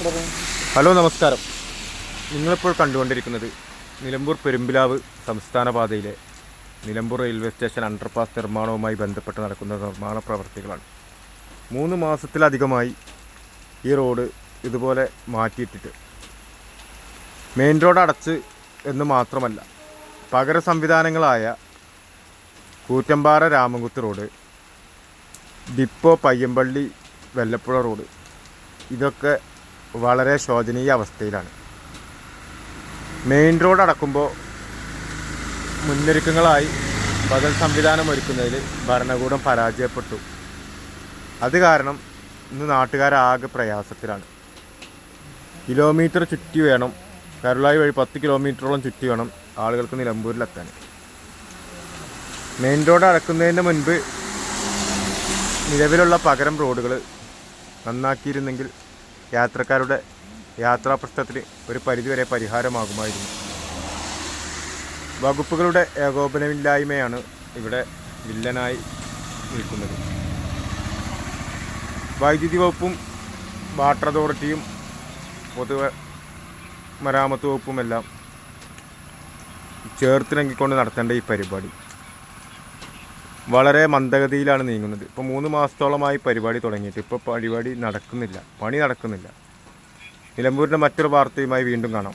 Hello നമസ്കാരം. നിങ്ങളിപ്പോൾ കണ്ടുകൊണ്ടിരിക്കുന്നത് നിലമ്പൂർ പെരുമ്പിലാവ് സംസ്ഥാന പാതയിലെ നിലമ്പൂർ റെയിൽവേ സ്റ്റേഷൻ അണ്ടർപാസ് നിർമ്മാണവുമായി ബന്ധപ്പെട്ട് നടക്കുന്ന നിർമ്മാണ പ്രവർത്തികളാണ്. മൂന്ന് മാസത്തിലധികമായി ഈ റോഡ് ഇതുപോലെ മാറ്റിയിട്ടിട്ട്. മെയിൻ റോഡ് അടച്ച് എന്ന് മാത്രമല്ല പകര സംവിധാനങ്ങളായ Koottampara Ramankuthu road depot Payyampally Vellappuzha road ഇതൊക്കെ വളരെ ശോചനീയ അവസ്ഥയിലാണ്. മെയിൻ റോഡ് അടക്കുമ്പോൾ മുന്നൊരുക്കങ്ങളായി ബദൽ സംവിധാനം ഒരുക്കുന്നതിൽ ഭരണകൂടം പരാജയപ്പെട്ടു. അത് കാരണം ഇന്ന് നാട്ടുകാരാകെ പ്രയാസത്തിലാണ്. കിലോമീറ്റർ ചുറ്റി വേണം കരുളായി വഴി പത്ത് കിലോമീറ്ററോളം ചുറ്റി വേണം ആളുകൾക്ക് നിലമ്പൂരിലെത്താൻ. മെയിൻ റോഡ് അടക്കുന്നതിന് മുൻപ് നിലവിലുള്ള പകരം റോഡുകൾ നന്നാക്കിയിരുന്നെങ്കിൽ യാത്രക്കാരുടെ യാത്രാ പ്രശ്നത്തിന് ഒരു പരിധിവരെ പരിഹാരമാകുമായിരുന്നു. വകുപ്പുകളുടെ ഏകോപനമില്ലായ്മയാണ് ഇവിടെ വില്ലനായി നിൽക്കുന്നത്. വൈദ്യുതി വകുപ്പും വാട്ടർ അതോറിറ്റിയും പൊതു മരാമത്ത് വകുപ്പുമെല്ലാം ചേർത്തിണങ്ങിക്കൊണ്ട് നടത്തേണ്ട ഈ പരിപാടി. വളരെ മന്ദഗതിയിലാണ് നീങ്ങുന്നത്. ഇപ്പോൾ മൂന്ന് മാസത്തോളമായി പരിപാടി തുടങ്ങിയിട്ട്. ഇപ്പോൾ പരിപാടി നടക്കുന്നില്ല. പണി നടക്കുന്നില്ല. നിലമ്പൂരിന്റെ മറ്റൊരു വാർത്തയുമായി വീണ്ടും കാണാം.